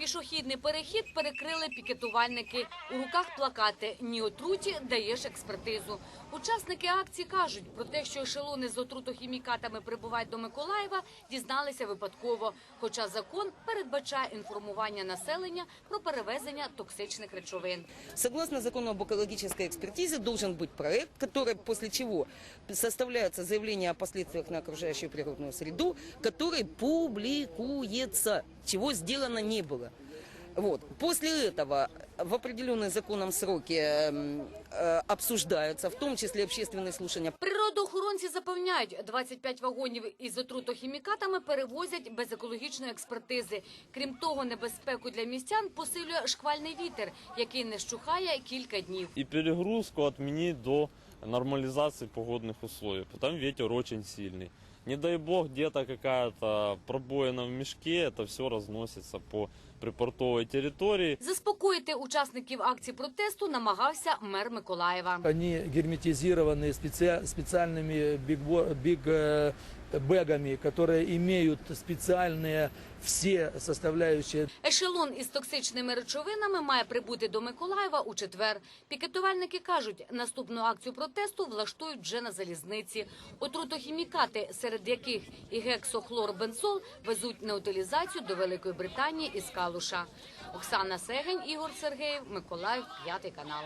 Пішохідний перехід перекрили пікетувальники. У руках плакати «Ні отруті, даєш експертизу». Учасники акції кажуть про те, що ешелони з отрутохімікатами прибувають до Миколаєва, дізналися випадково. Хоча закон передбачає інформування населення про перевезення токсичних речовин. Согласно закону об экологической экспертизе должен быть проект, который после чего составляется заявление о последствиях на окружающую природную среду, который публикуется, чего сделано не было. Вот. После этого в определенные законом сроки эм, э, обсуждаются, в том числе общественные слушания. Природоохоронці запевняють, 25 вагонів із отрутохімікатами перевозять без екологічної експертизи. Крім того, небезпеку для містян посилює шквальний вітер, який не щухає кілька днів. и перегрузку отменить до нормализации погодных условий. Там ветер очень сильный. Не дай бог, где-то какая-то пробоина в мешке, это все разносится по припортовой территории. Заспокоїти учасників акції протесту намагався мер Миколаєва. Они герметизированы специ- специальными бигбо- биг э, бэгами, которые имеют специальные все составляющие Ешелон із токсичними речовинами має прибути до Миколаєва у четвер. Пікетувальники кажуть, наступну акцію протесту влаштують вже на залізниці. Отрутохімікати, серед яких і гексохлорбензол, везуть на утилізацію до Великої Британії із Калуша. Оксана Сегень, Ігор Сергеєв, Миколаїв, п'ятий канал.